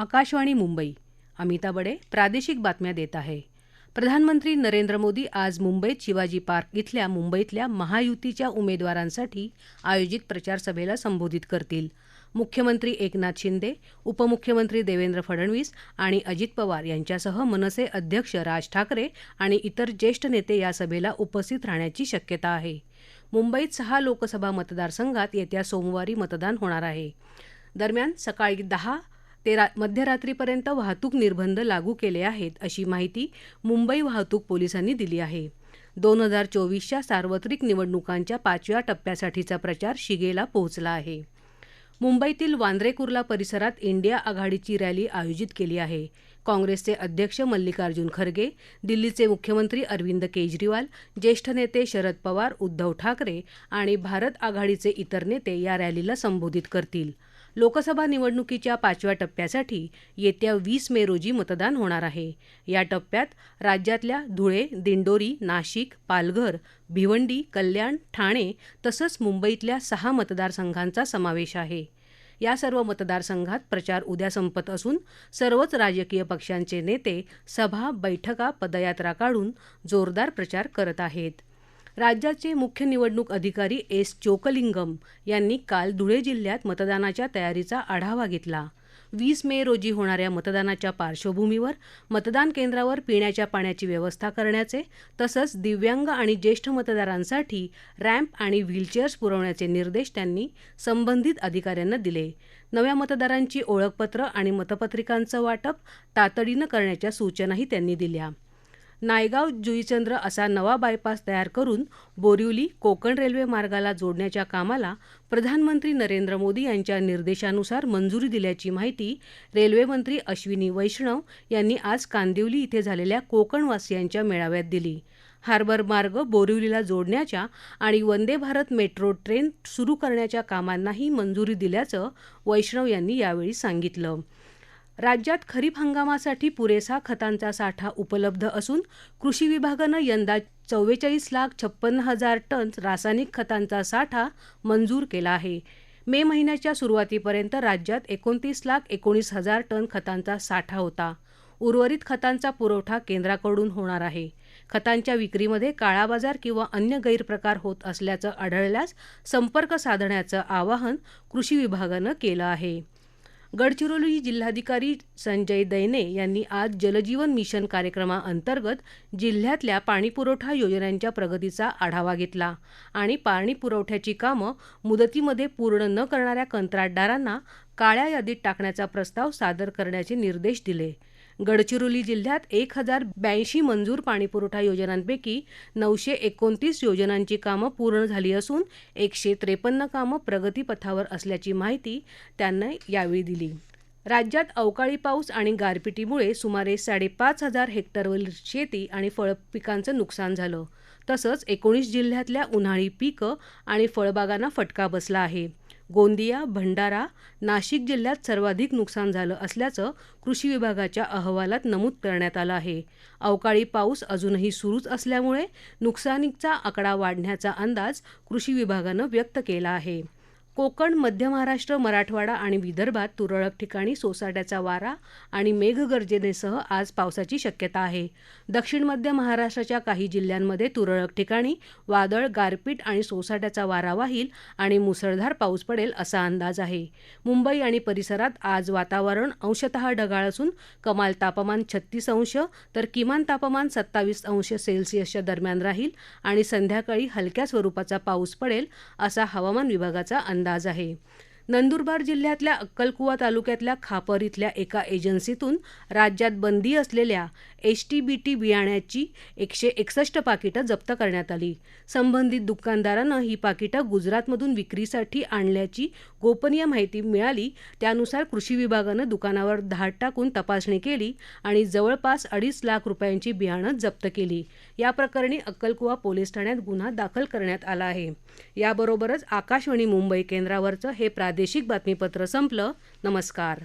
आकाशवाणी मुंबई. अमिता बडे प्रादेशिक बातम्या देत आहे. प्रधानमंत्री नरेंद्र मोदी आज मुंबईत शिवाजी पार्क इथल्या मुंबईतल्या महायुतीच्या उमेदवारांसाठी आयोजित प्रचारसभेला संबोधित करतील. मुख्यमंत्री एकनाथ शिंदे उपमुख्यमंत्री देवेंद्र फडणवीस आणि अजित पवार यांच्यासह मनसे अध्यक्ष राज ठाकरे आणि इतर ज्येष्ठ नेते या सभेला उपस्थित राहण्याची शक्यता आहे. मुंबईत सहा लोकसभा मतदारसंघात येत्या सोमवारी मतदान होणार आहे. दरम्यान सकाळी दहा ते रा मध्यरात्रीपर्यंत वाहतूक निर्बंध लागू केले आहेत अशी माहिती मुंबई वाहतूक पोलिसांनी दिली आहे. दोन हजार चोवीसच्या सार्वत्रिक निवडणुकांच्या पाचव्या टप्प्यासाठीचा प्रचार शिगेला पोहोचला आहे. मुंबईतील वांद्रे कुर्ला परिसरात इंडिया आघाडीची रॅली आयोजित केली आहे. काँग्रेसचे अध्यक्ष मल्लिकार्जुन खरगे दिल्लीचे मुख्यमंत्री अरविंद केजरीवाल ज्येष्ठ नेते शरद पवार उद्धव ठाकरे आणि भारत आघाडीचे इतर नेते या रॅलीला संबोधित करतील. लोकसभा निवडणुकीच्या पाचव्या टप्प्यासाठी येत्या वीस मे रोजी मतदान होणार आहे. या टप्प्यात राज्यातल्या धुळे दिंडोरी नाशिक पालघर भिवंडी कल्याण ठाणे तसंच मुंबईतल्या सहा मतदारसंघांचा समावेश आहे. या सर्व मतदारसंघात प्रचार उद्या संपत असून सर्वच राजकीय पक्षांचे नेते सभा बैठका पदयात्रा काढून जोरदार प्रचार करत आहेत. राज्याचे मुख्य निवडणूक अधिकारी एस. चोकलिंगम यांनी काल धुळे जिल्ह्यात मतदानाच्या तयारीचा आढावा घेतला. वीस मे रोजी होणाऱ्या मतदानाच्या पार्श्वभूमीवर मतदान केंद्रावर पिण्याच्या पाण्याची व्यवस्था करण्याचे तसंच दिव्यांग आणि ज्येष्ठ मतदारांसाठी रॅम्प आणि व्हीलचेअर्स पुरवण्याचे निर्देश त्यांनी संबंधित अधिकाऱ्यांना दिले. नव्या मतदारांची ओळखपत्र आणि मतपत्रिकांचं वाटप तातडीनं करण्याच्या सूचनाही त्यांनी दिल्या. नायगाव जुईचंद्र असा नवा बायपास तयार करून बोरिवली कोकण रेल्वे मार्गाला जोडण्याच्या कामाला प्रधानमंत्री नरेंद्र मोदी यांच्या निर्देशानुसार मंजुरी दिल्याची माहिती रेल्वेमंत्री अश्विनी वैष्णव यांनी आज कांदिवली इथे झालेल्या कोकणवासियांच्या मेळाव्यात दिली. हार्बर मार्ग बोरिवलीला जोडण्याच्या आणि वंदे भारत मेट्रो ट्रेन सुरू करण्याच्या कामांनाही मंजुरी दिल्याचं वैष्णव यांनी यावेळी सांगितलं. राज्यात खरीप हंगामासाठी पुरेसा खतांचा साठा उपलब्ध असून कृषी विभागानं यंदा चव्वेचाळीस लाख छप्पन्न हजार टन रासायनिक खतांचा साठा मंजूर केला आहे. मे महिन्याच्या सुरुवातीपर्यंत राज्यात एकोणतीस लाख एकोणीस हजार टन खतांचा साठा होता. उर्वरित खतांचा पुरवठा केंद्राकडून होणार आहे. खतांच्या विक्रीमध्ये काळाबाजार किंवा अन्य गैरप्रकार होत असल्याचं आढळल्यास संपर्क साधण्याचं आवाहन कृषी विभागानं केलं आहे. गडचिरोली जिल्हाधिकारी संजय दैने यांनी आज जलजीवन मिशन कार्यक्रमाअंतर्गत जिल्ह्यातल्या पाणीपुरवठा योजनांच्या प्रगतीचा आढावा घेतला आणि पाणीपुरवठ्याची कामं मुदतीमध्ये पूर्ण न करणाऱ्या कंत्राटदारांना काळ्या यादीत टाकण्याचा प्रस्ताव सादर करण्याचे निर्देश दिले. गडचिरोली जिल्ह्यात एक हजार ब्याऐंशी मंजूर पाणीपुरवठा योजनांपैकी नऊशे एकोणतीस योजनांची कामं पूर्ण झाली असून एकशे त्रेपन्न कामं प्रगतीपथावर असल्याची माहिती त्यांनी यावेळी दिली. राज्यात अवकाळी पाऊस आणि गारपिटीमुळे सुमारे साडेपाच हजार हेक्टरवरील शेती आणि फळपिकांचं नुकसान झालं. तसंच एकोणीस जिल्ह्यातल्या उन्हाळी पिकं आणि फळबागांना फटका बसला आहे. गोंदिया भंडारा नाशिक जिल्ह्यात सर्वाधिक नुकसान झालं असल्याचं कृषी विभागाच्या अहवालात नमूद करण्यात आलं आहे. अवकाळी पाऊस अजूनही सुरूच असल्यामुळे नुकसानीचा आकडा वाढण्याचा अंदाज कृषी विभागानं व्यक्त केला आहे. कोकण मध्य महाराष्ट्र मराठवाडा आणि विदर्भात तुरळक ठिकाणी सोसाट्याचा वारा आणि मेघगर्जनेसह आज पावसाची शक्यता आहे. दक्षिण मध्य महाराष्ट्राच्या काही जिल्ह्यांमध्ये तुरळक ठिकाणी वादळ गारपीट आणि सोसाट्याचा वारा वाहील आणि मुसळधार पाऊस पडेल असा अंदाज आहे. मुंबई आणि परिसरात आज वातावरण अंशतः ढगाळ असून कमाल तापमान छत्तीस अंश तर किमान तापमान सत्तावीस अंश सेल्सिअसच्या दरम्यान राहील आणि संध्याकाळी हलक्या स्वरूपाचा पाऊस पडेल असा हवामान विभागाचा अंदाज अंदाज आहे. नंदुरबार जिल्ह्यातल्या अक्कलकुवा तालुक्यातल्या खापर इथल्या एका एजन्सीतून राज्यात बंदी असलेल्या एच टी बी टी बियाण्याची एकशे एकसष्ट पाकिटं जप्त करण्यात आली. संबंधित दुकानदारानं ही पाकिटं गुजरातमधून विक्रीसाठी आणल्याची गोपनीय माहिती मिळाली. त्यानुसार कृषी विभागानं दुकानावर धाड टाकून तपासणी केली आणि जवळपास अडीच लाख रुपयांची बियाणं जप्त केली. या प्रकरणी अक्कलकुवा पोलीस ठाण्यात गुन्हा दाखल करण्यात आला आहे. याबरोबरच आकाशवाणी मुंबई केंद्रावरचं हे प्रादेशिक बातमीपत्र संपलं. नमस्कार.